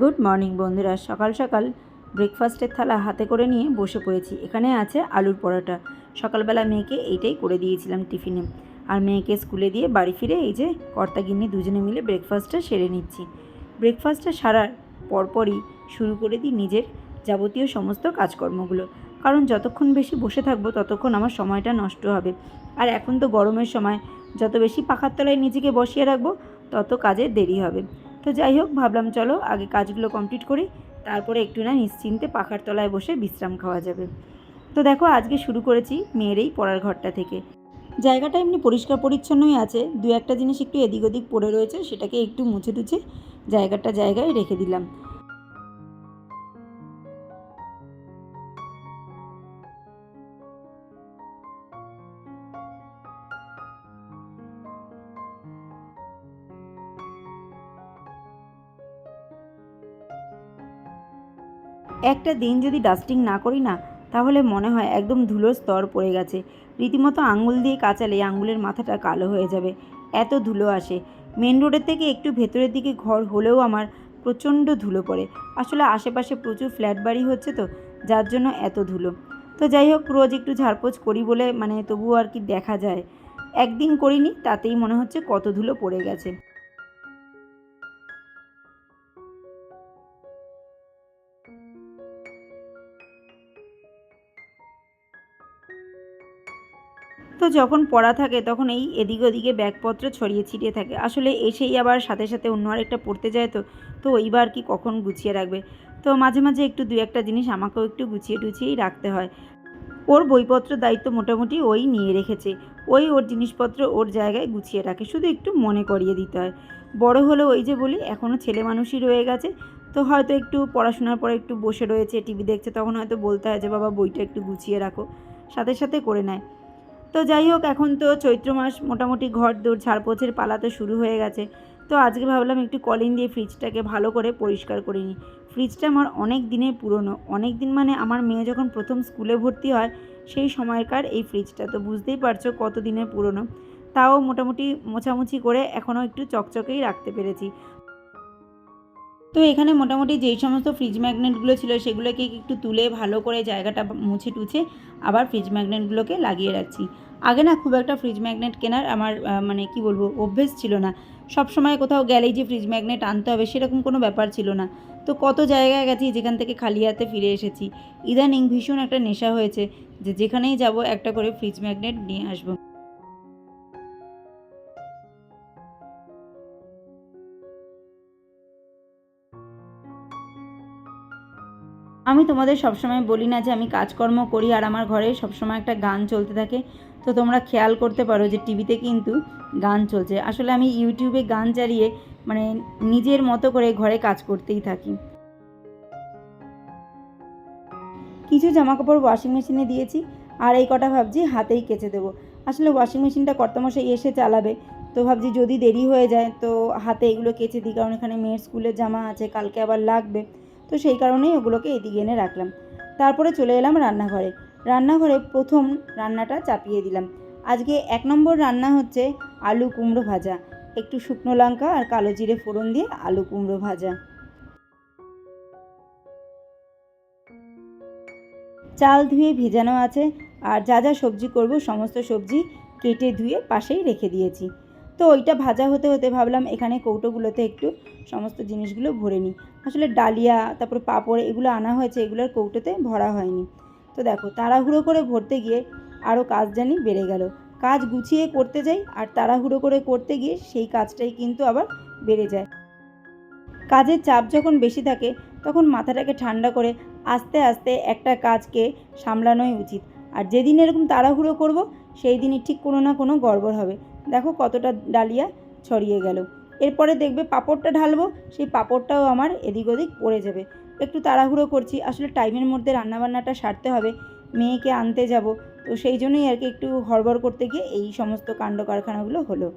Good morning বন্ধুরা, সকাল সকাল ব্রেকফাস্টের থালা হাতে করে নিয়ে বসে পড়েছি। এখানে আছে আলুর পরোটা। সকালবেলা মেয়েকে এইটাই করে দিয়েছিলাম টিফিনে। আর মেয়েকে স্কুলে দিয়ে বাড়ি ফিরে এই যে কর্তাগিন্নি দুজনে মিলে ব্রেকফাস্টটা সেরে নিচ্ছি। ব্রেকফাস্টটা সারার পরপরই শুরু করে দিই নিজের যাবতীয় সমস্ত কাজকর্মগুলো। কারণ যতক্ষণ বেশি বসে থাকব ততক্ষণ আমার সময়টা নষ্ট হবে। আর এখন তো গরমের সময়, যত বেশি পাখার তলায় নিজেকে বসিয়ে রাখব, তত কাজের দেরি হবে। তো যাই হোক, ভাবলাম চলো আগে কাজগুলো কমপ্লিট করি, তারপরে একটু না নিশ্চিন্তে পাখার তলায় বসে বিশ্রাম খাওয়া যাবে। তো দেখো, আজকে শুরু করেছি মেয়ের এই পড়ার ঘরটা থেকে। জায়গাটা এমনি পরিষ্কার পরিচ্ছন্নই আছে, দু একটা জিনিস একটু এদিক ওদিক পড়ে রয়েছে, সেটাকে একটু মুছে টুছে জায়গাটা জায়গায় রেখে দিলাম। একটা দিন যদি ডাস্টিং না করি না, তাহলে মনে হয় একদম ধুলোর স্তর পড়ে গেছে। রীতিমতো আঙুল দিয়ে কাচালে আঙুলের মাথাটা কালো হয়ে যাবে। এত ধুলো আসে। মেন রোডের থেকে একটু ভেতরের দিকে ঘর হলেও আমার প্রচণ্ড ধুলো পড়ে। আসলে আশেপাশে প্রচুর ফ্ল্যাট বাড়ি হচ্ছে তো, যার জন্য এত ধুলো। তো যাই হোক, রোজ একটু ঝাড়পোছ করি বলে মানে তবুও আর কি দেখা যায়। একদিন করিনি, তাতেই মনে হচ্ছে কত ধুলো পড়ে গেছে। তো যখন পড়া থাকে তখন এই এদিক ওদিকে ব্যাগপত্র ছড়িয়ে ছিটিয়ে থাকে। আসলে এসেই আবার সাথে সাথে অন্য আরেকটা পড়তে যায় তো তো ওইবার কি কখন গুছিয়ে রাখবে? তো মাঝে মাঝে একটু দু একটা জিনিস আমাকেও একটু গুছিয়ে টুছিয়েই রাখতে হয়। ওর বইপত্র দায়িত্ব মোটামুটি ওই নিয়ে রেখেছে। ওই ওর জিনিসপত্র ওর জায়গায় গুছিয়ে রাখে, শুধু একটু মনে করিয়ে দিতে হয়। বড় হলেও ওই যে বলি এখনও ছেলে মানুষই রয়ে গেছে। তো হয়তো একটু পড়াশোনার পরে একটু বসে রয়েছে, টিভি দেখছে, তখন হয়তো বলতে হয় যে, বাবা, বইটা একটু গুছিয়ে রাখো। সাথে সাথে করে নেয়। তো যাই হোক, এখন তো চৈত্র মাস, মোটামুটি ঘর দৌড় ঝাড়পোছের পালা তো শুরু হয়ে গেছে। তো আজকে ভাবলাম একটু কলিং দিয়ে ফ্রিজটাকে ভালো করে পরিষ্কার করে নিই। ফ্রিজটা আমার অনেক দিনের পুরনো। অনেক দিন মানে আমার মেয়ে যখন প্রথম স্কুলে ভর্তি হয়, সেই সময়কার এই ফ্রিজটা তো বুঝতেই পারছ কত দিনের পুরনো। তাও মোটামুটি মোছামুছি করে এখনও একটু চকচকেই রাখতে পেরেছি। তো এখানে মোটামুটি যেই সমস্ত ফ্রিজ ম্যাগনেটগুলো ছিল সেগুলোকে একটু তুলে ভালো করে জায়গাটা মুছে টুছে আবার ফ্রিজ ম্যাগনেটগুলোকে লাগিয়ে রাখছি। আগে না খুব একটা ফ্রিজ ম্যাগনেট কেনার আমার মানে কি বলব, অভ্যেস ছিল না। সব সময় কোথাও গেলেই যে ফ্রিজ ম্যাগনেট আনতে হবে সেরকম কোনো ব্যাপার ছিল না। তো কত জায়গায় গেছি যেখান থেকে খালি হাতে ফিরে এসেছি। ইদানিং ভীষণ একটা নেশা হয়েছে যে যেখানেই যাব একটা করে ফ্রিজ ম্যাগনেট নিয়ে আসব। আমি তোমাদের সবসময় বলি না যে আমি কাজকর্ম করি আর আমার ঘরে সবসময় একটা গান চলতে থাকে। তো তোমরা খেয়াল করতে পারো যে টিভিতে কিন্তু গান চলছে। আসলে আমি ইউটিউবে গান চালিয়ে মানে নিজের মতো করে ঘরে কাজ করতেই থাকি। কিছু জামাকাপড় ওয়াশিং মেশিনে দিয়েছি আর এই কটা ভাবছি হাতেই কেচে দেবো। আসলে ওয়াশিং মেশিনটা কর্তামশাই এসে চালাবে। তো ভাবছি যদি দেরি হয়ে যায় তো হাতে এগুলো কেচে দিই, কারণ এখানে মেয়ের স্কুলের জামা আছে, কালকে আবার লাগবে। তো সেই কারণেই ওগুলোকে এদিকে এনে রাখলাম। তারপরে চলে এলাম রান্নাঘরে। রান্নাঘরে প্রথম রান্নাটা চাপিয়ে দিলাম। আজকে এক নম্বর রান্না হচ্ছে আলু কুমড়ো ভাজা। একটু শুকনো লঙ্কা আর কালো জিরে ফোড়ন দিয়ে আলু কুমড়ো ভাজা। চাল ধুয়ে ভেজানো আছে আর যা যা সবজি করব সমস্ত সবজি কেটে ধুয়ে পাশেই রেখে দিয়েছি। তো ওইটা ভাজা হতে হতে ভাবলাম এখানে কৌটোগুলোতে একটু সমস্ত জিনিসগুলো ভরে নিই। আসলে ডালিয়া, তারপর পাঁপড় এগুলো আনা হয়েছে, এগুলোর কৌটোতে ভরা হয়নি। তো দেখো, তাড়াহুড়ো করে ভরতে গিয়ে আরও কাজ জানি বেড়ে গেল। কাজ গুছিয়ে করতে যাই আর তাড়াহুড়ো করে করতে গিয়ে সেই কাজটাই কিন্তু আবার বেড়ে যায়। কাজের চাপ যখন বেশি থাকে, তখন মাথাটাকে ঠান্ডা করে আস্তে আস্তে একটা কাজকে সামলানোই উচিত। আর যেদিন এরকম তাড়াহুড়ো করব, সেই দিনই ঠিক কোনো না কোনো গড়বড় হবে। দেখো কতটা ডালিয়া ছড়িয়ে গেল। এরপরে দেখবে পাপড়টা ঢালবো, সেই পাপড়টাও আমার এদিক ওদিক পড়ে যাবে। একটু তাড়াহুড়ো করছি, আসলে টাইমের মধ্যে রান্নাবান্নাটা সারতে হবে, মেয়েকে আনতে যাব। তো সেই জন্যই আর কি একটু হড়বড় করতে গিয়ে এই সমস্ত কাণ্ড কারখানাগুলো হলো।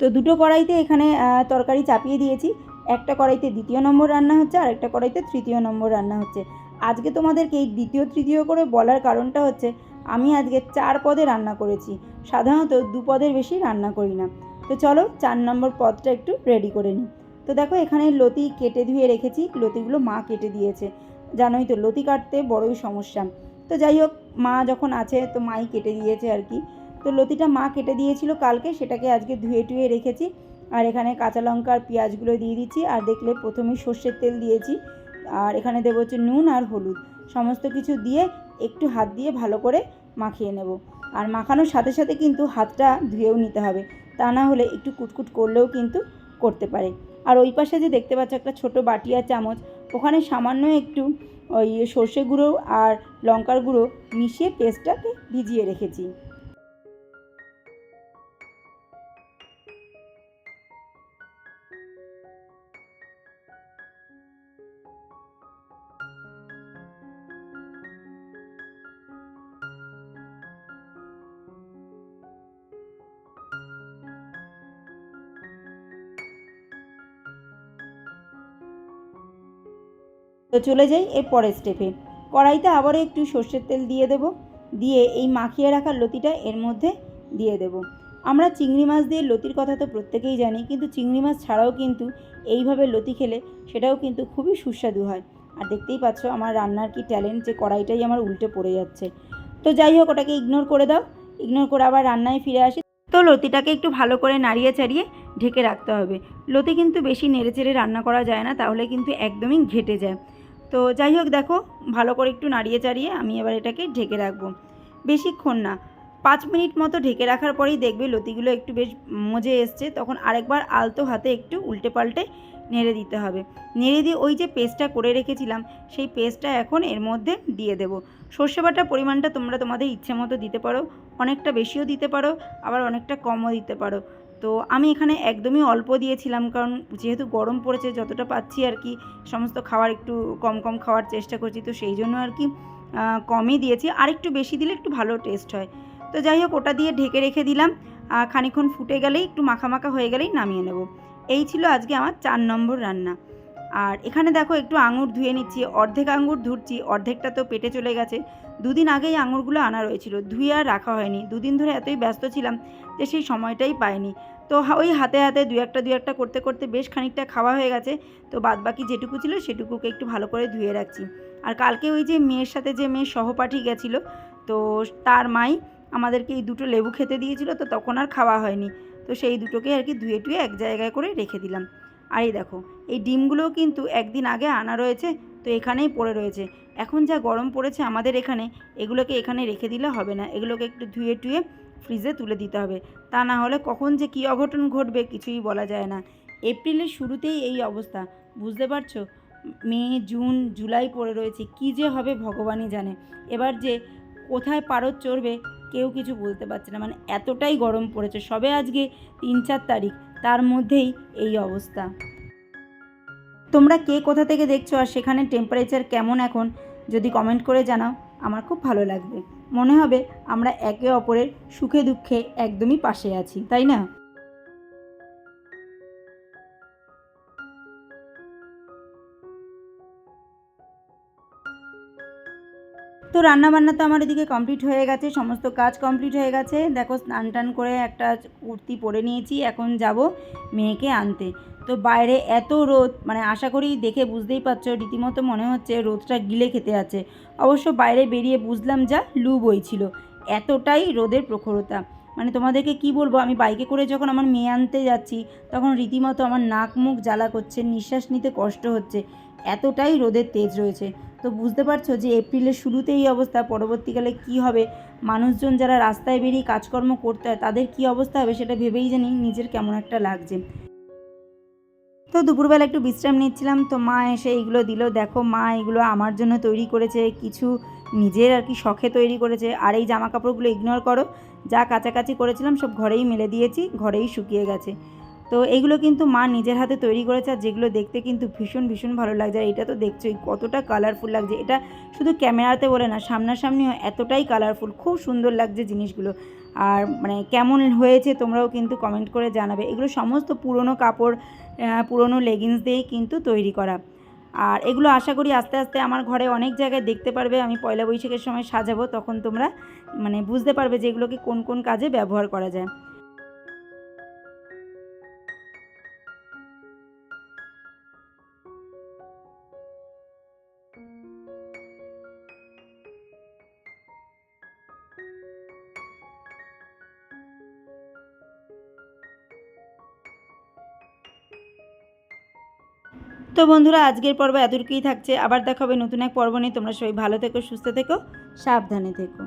তো দুটো কড়াইতে এখানে তরকারি চাপিয়ে দিয়েছি। একটা কড়াইতে দ্বিতীয় নম্বর রান্না হচ্ছে, আর একটা কড়াইতে তৃতীয় নম্বর রান্না হচ্ছে। আজকে তোমাদেরকে এই দ্বিতীয়, তৃতীয় করে বলার কারণটা হচ্ছে, আমি আজকে চার পদে রান্না করেছি। সাধারণত দু পদের বেশি রান্না করি না। তো চলো চার নম্বর পদটা একটু রেডি করে নিই। তো দেখো এখানে লতি কেটে ধুয়ে রেখেছি, লতিগুলো মা কেটে দিয়েছে। জানোই তো, লতি কাটতে বড়ই সমস্যা। তো যাই হোক, মা যখন আছে, তো মাই কেটে দিয়েছে আর কি। তো লতিটা মা কেটে দিয়েছিল কালকে, সেটাকে আজকে ধুয়ে টুয়ে রেখেছি। আর এখানে কাঁচা লঙ্কা আর পেঁয়াজগুলো দিয়ে দিচ্ছি, আর দেখলে প্রথমেই সর্ষের তেল দিয়েছি। আর এখানে দেবো হচ্ছে নুন আর হলুদ। সমস্ত কিছু দিয়ে একটু হাত দিয়ে ভালো করে মাখিয়ে নেব। আর মাখানোর সাথে সাথে কিন্তু হাতটা ধুয়েও নিতে হবে। তা না হলে একটু কুটকুট করলেও কিন্তু করতে পারে। আর ওই পাশে যে দেখতে পাচ্ছ একটা ছোট বাটি আর চামচ, ওখানে সামান্য একটু ওই সর্ষে গুঁড়ো আর লঙ্কার গুঁড়ো মিশিয়ে পেস্টটাকে ভিজিয়ে রেখেছি। তো চলে যাই এর পরের স্টেপে কড়াইতে আবারও একটু সর্ষের তেল দিয়ে দেব। দিয়ে এই মাখিয়ে রাখার লতিটা এর মধ্যে দিয়ে দেব। আমরা চিংড়ি মাছ দিয়ে লতির কথা তো প্রত্যেকেই জানি, কিন্তু চিংড়ি মাছ ছাড়াও কিন্তু এইভাবে লতি খেলে সেটাও কিন্তু খুবই সুস্বাদু হয়। আর দেখতেই পাচ্ছ আমার রান্নার কি ট্যালেন্ট যে কড়াইটাই আমার উল্টে পড়ে যাচ্ছে। তো যাই হোক, ওটাকে ইগনোর করে দাও। ইগনোর করে আবার রান্নায় ফিরে আসি। তো লতিটাকে একটু ভালো করে নাড়িয়ে চাড়িয়ে ঢেকে রাখতে হবে। লতি কিন্তু বেশি নেড়ে চেড়ে রান্না করা যায় না, তাহলে কিন্তু একদমই ঘেটে যায়। তো যাই হোক দেখো, ভালো করে একটু নাড়িয়ে চাড়িয়ে আমি এবার এটাকে ঢেকে রাখব। বেশিক্ষণ না, পাঁচ মিনিট মতো ঢেকে রাখার পরেই দেখবে লতিগুলো একটু বেশ মজে এসছে। তখন আরেকবার আলতো হাতে একটু উল্টে পাল্টে নেড়ে দিতে হবে। নেড়ে দিয়ে ওই যে পেস্টটা করে রেখেছিলাম, সেই পেস্টটা এখন এর মধ্যে দিয়ে দেবো। সর্ষে বাটার পরিমাণটা তোমরা তোমাদের ইচ্ছে মতো দিতে পারো, অনেকটা বেশিও দিতে পারো, আবার অনেকটা কমও দিতে পারো। তো আমি এখানে একদমই অল্প দিয়েছিলাম কারণ যেহেতু গরম পড়েছে যতটা পাচ্ছি আর কি, সমস্ত খাওয়ার একটু কম কম খাওয়ার চেষ্টা করছি তো সেই জন্য আর কি কমই দিয়েছি। আর একটু বেশি দিলে একটু ভালো টেস্ট হয়। তো যাই হোক, ওটা দিয়ে ঢেকে রেখে দিলাম। খানিক্ষণ ফুটে গেলেই একটু মাখা মাখা হয়ে গেলেই নামিয়ে নেব। এই ছিল আজকে আমার চার নম্বর রান্না। আর এখানে দেখো একটু আঙুর ধুয়ে নিচ্ছি, অর্ধেক আঙুর ধুচ্ছি অর্ধেকটা তো পেটে চলে গেছে। দুদিন আগেই আঙুরগুলো আনা রয়েছিল, ধুয়ে আর রাখা হয়নি। দুদিন ধরে এতই ব্যস্ত ছিলাম যে সেই সময়টাই পাইনি। তো ওই হাতে হাতে দু একটা দু একটা করতে করতে বেশ খানিকটা খাওয়া হয়ে গেছে। তো বাদবাকি যেটুকু ছিল সেটুকুকে একটু ভালো করে ধুয়ে রাখছি। আর কালকে ওই যে মেয়ের সাথে যে মেয়ের সহপাঠী গেছিল, তো তার মাই আমাদেরকে এই দুটো লেবু খেতে দিয়েছিল, তো তখন আর খাওয়া হয়নি। তো সেই দুটোকে আর কি ধুয়ে টুয়ে এক জায়গায় করে রেখে দিলাম। আর এই দেখো, এই ডিমগুলোও কিন্তু একদিন আগে আনা রয়েছে, তো এখানেই পড়ে রয়েছে। এখন যা গরম পড়েছে আমাদের এখানে, এগুলোকে এখানে রেখে দিলে হবে না। এগুলোকে একটু ধুয়ে টুয়ে ফ্রিজে তুলে দিতে হবে। তা না হলে কখন যে কী অঘটন ঘটবে কিছুই বলা যায় না। এপ্রিলের শুরুতেই এই অবস্থা, বুঝতে পারছ? মে, জুন, জুলাই পড়ে রয়েছে, কি যে হবে ভগবানই জানে। এবার যে কোথায় পারদ চড়বে, কেউ কিছু বলতে পারছে না। মানে এতটাই গরম পড়েছে। সবে আজকে তিন চার তারিখ তার মধ্যেই এই অবস্থা। তোমরা কে কোথা থেকে দেখছ আর সেখানে টেম্পারেচার কেমন এখন, যদি কমেন্ট করে জানাও, আমার খুব ভালো লাগবে। মনে হবে আমরা একে অপরের সুখে দুঃখে একদমই পাশে আছি, তাই না? তো রান্নাবান্না তো আমার এদিকে কমপ্লিট হয়ে গেছে, সমস্ত কাজ কমপ্লিট হয়ে গেছে। দেখো, স্নান টান করে একটা কুর্তি পরে নিয়েছি, এখন যাব মেয়েকে আনতে। তো বাইরে এত রোদ মানে আশা করি দেখে বুঝতেই পারছ, রীতিমতো মনে হচ্ছে রোদটা গিলে খেতে আছে। অবশ্য বাইরে বেরিয়ে বুঝলাম যা লু বইছিল, এতটাই রোদের প্রখরতা। মানে তোমাদেরকে কি বলব? আমি বাইকে করে যখন আমার মেয়ে আনতে যাচ্ছি, তখন রীতিমতো আমার নাক মুখ জ্বালা করছে, নিঃশ্বাস নিতে কষ্ট হচ্ছে, এতটাই রোদের তেজ রয়েছে। তো বুঝতে পারছ যে এপ্রিলের শুরুতে এই অবস্থা, পরবর্তীকালে কি হবে? মানুষজন যারা রাস্তায় বেরিয়ে কাজকর্ম করতে হয়, তাদের কি অবস্থা হবে সেটা ভেবেই জানি, নিজের কেমন একটা লাগছে। তো দুপুরবেলা একটু বিশ্রাম নিচ্ছিলাম, তো মা এসে এইগুলো দিল, দেখো মা এগুলো আমার জন্য তৈরি করেছে, কিছু নিজের আর কি শখে তৈরি করেছে। আর এই জামা কাপড়গুলো ইগনোর করো, যা কাছাকাছি করেছিলাম সব ঘরেই মেলে দিয়েছি, ঘরেই শুকিয়ে গেছে। তো এইগুলো কিন্তু মা নিজের হাতে তৈরি করেছে, আর যেগুলো দেখতে কিন্তু ভীষণ ভীষণ ভালো লাগছে। আর এটা তো দেখছোই, কতটা কালারফুল লাগছে। এটা শুধু ক্যামেরাতে বলে না, সামনাসামনিও এতটাই কালারফুল খুব সুন্দর লাগছে জিনিসগুলো। আর মানে কেমন হয়েছে তোমরাও কিন্তু কমেন্ট করে জানাবে। এগুলো সমস্ত পুরনো কাপড় পুরনো লেগিংস দিয়েই কিন্তু তৈরি করা। আর এগুলো আশা করি আস্তে আস্তে আমার ঘরে অনেক জায়গায় দেখতে পারবে, আমি পয়লা বৈশাখের সময় সাজাবো, তখন তোমরা মানে বুঝতে পারবে যে এগুলোকে কোন কোন কাজে ব্যবহার করা যায়। তো বন্ধুরা, আজকের পর্ব এতটুকুই থাকছে। আবার দেখা হবে নতুন এক পর্ব নিয়ে। তোমরা সবাই ভালো থেকো, সুস্থ থেকো, সাবধানে থেকো।